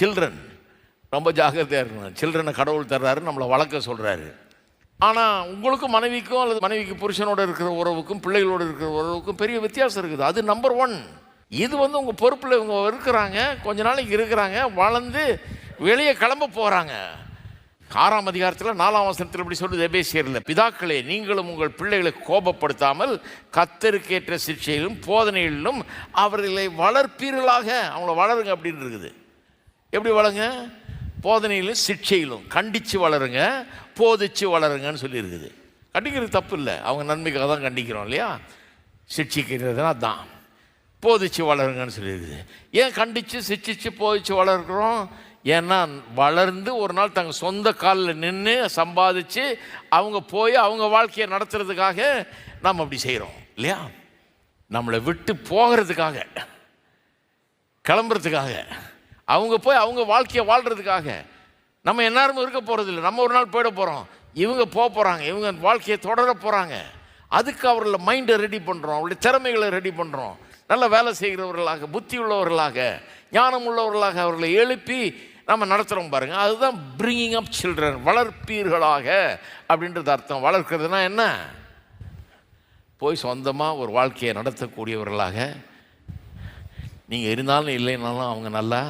Children. ரொம்ப ஜாக்கிரதையாக இருக்கணும். சில்ட்ரனை கடவுள் தர்றாரு நம்மளை வளர்க்க சொல்கிறாரு ஆனால் உங்களுக்கும் மனைவிக்கும் அல்லது மனைவிக்கு புருஷனோட இருக்கிற உறவுக்கும் பிள்ளைகளோடு இருக்கிற உறவுக்கும் பெரிய வித்தியாசம் இருக்குது. அது நம்பர் ஒன் இது வந்து உங்கள் பொறுப்பில் இவங்க இருக்கிறாங்க. கொஞ்ச நாளைக்கு இருக்கிறாங்க. வளர்ந்து வெளியே கிளம்ப போகிறாங்க ஆறாம் அதிகாரத்தில் நாலாம் வசனத்தில் இப்படி சொல்லுது எபேசியரில் பிதாக்களே நீங்களும் உங்கள் பிள்ளைகளை கோபப்படுத்தாமல் கத்தருக்கேற்ற சிகிச்சையிலும் போதனைகளிலும் அவர்களை வளர்ப்பீர்களாக. அவங்கள வளருங்க அப்படின்னு இருக்குது. எப்படி வளருங்க? போதனையிலும் சிக்ஷையிலும். கண்டித்து வளருங்க போதிச்சு வளருங்கன்னு சொல்லியிருக்குது. கண்டிக்கிறது தப்பு இல்லை அவங்க நன்மைக்காக தான் கண்டிக்கிறோம் இல்லையா? சிக்ஷிக்கிறதுனா தான் போதிச்சு வளருங்கன்னு சொல்லியிருக்குது. ஏன் கண்டித்து சிச்சிச்சு போதிச்சு வளர்க்குறோம்? ஏன்னா வளர்ந்து ஒரு நாள் தங்கள் சொந்த காலில் நின்று சம்பாதிச்சு அவங்க போய் அவங்க வாழ்க்கையை நடத்துறதுக்காக நாம் அப்படி செய்கிறோம் இல்லையா? நம்மளை விட்டு போகிறதுக்காக கிளம்புறதுக்காக. அவங்க போய் அவங்க வாழ்க்கையை வாழ்கிறதுக்காக நம்ம எல்லாரும் இருக்க போகிறதில்ல நம்ம ஒரு நாள் போயிட போகிறோம் இவங்க போக போகிறாங்க இவங்க வாழ்க்கையை தொடர போகிறாங்க அதுக்கு அவர்களை மைண்டை ரெடி பண்ணுறோம் அவருடைய திறமைகளை ரெடி பண்ணுறோம் நல்ல வேலை செய்கிறவர்களாக புத்தி உள்ளவர்களாக ஞானம் உள்ளவர்களாக அவர்களை எழுப்பி நம்ம நடத்துகிறோம் பாருங்கள் அதுதான் பிரிங்கிங் அப் சில்ட்ரன் வளர்ப்பீர்களாக அப்படின்றது அர்த்தம். வளர்க்கிறதுனா என்ன? போய் சொந்தமாக ஒரு வாழ்க்கையை நடத்தக்கூடியவர்களாக. நீங்கள் இருந்தாலும் இல்லைனாலும் அவங்க நல்லா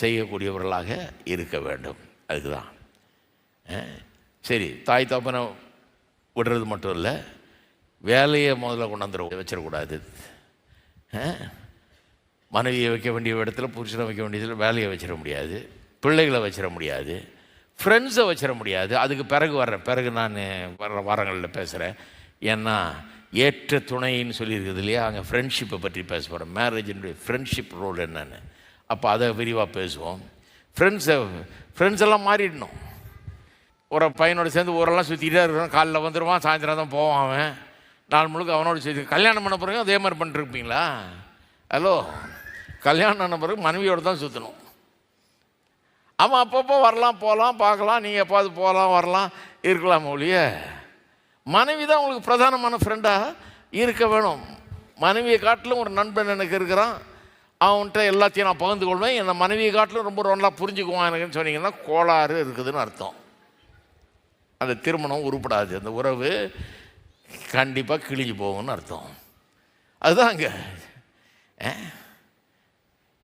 செய்யக்கூடியவர்களாக இருக்க வேண்டும். அதுக்கு தான் சரி தாய் தப்பனை விடுறது மட்டும் இல்லை வேலையை முதல்ல கொண்டாந்துட வச்சிடக்கூடாது. மனைவியை வைக்க வேண்டிய இடத்துல புருஷனை வைக்க வேண்டியதில் வேலையை வச்சிட முடியாது பிள்ளைகளை வச்சிட முடியாது ஃப்ரெண்ட்ஸை வச்சிட முடியாது. அதுக்கு பிறகு வர்றேன் பிறகு நான் வர்ற வாரங்களில் பேசுகிறேன் ஏன்னா ஏற்ற துணைன்னு சொல்லியிருக்குது இல்லையா? அங்கே ஃப்ரெண்ட்ஷிப்பை பற்றி பேச போகிறேன் மேரேஜினுடைய ஃப்ரெண்ட்ஷிப் ரோல் என்னென்னு. அப்போ அதை விரிவாக பேசுவோம். ஃப்ரெண்ட்ஸை ஃப்ரெண்ட்ஸ் எல்லாம் மாறிடணும். ஒரு பையனோட சேர்ந்து ஊரெல்லாம் சுற்றிக்கிட்டே இருக்கிறோம் காலைல வந்துடுவான் சாயந்தரம் தான் போவான் அவன். நாள் முழுக்க அவனோட சுற்றி கல்யாணம் பண்ண பிறகு அதே மாதிரி பண்ணிட்டுருப்பீங்களா ஹலோ கல்யாணம் பண்ண பிறகு மனைவியோடு தான் சுற்றணும் அவன் அப்பப்போ வரலாம் போகலாம் பார்க்கலாம் நீங்கள் எப்பாவது போகலாம் வரலாம் இருக்கலாம் ஒழிய மனைவி தான் உங்களுக்கு பிரதானமான ஃப்ரெண்டாக இருக்க வேணும். மனைவியை காட்டிலும் ஒரு நண்பன் எனக்கு இருக்கிறான். அவன்கிட்ட எல்லாத்தையும் நான் பகிர்ந்து கொள்வேன் என்னை மனைவியை காட்டிலும் ரொம்ப நல்லா புரிஞ்சுக்குவான் எனக்குன்னு சொன்னீங்கன்னா கோளாறு இருக்குதுன்னு அர்த்தம். அந்த திருமணம் உருப்படாது. அந்த உறவு கண்டிப்பாக கிழிஞ்சு போகும்னு அர்த்தம். அதுதான் அங்கே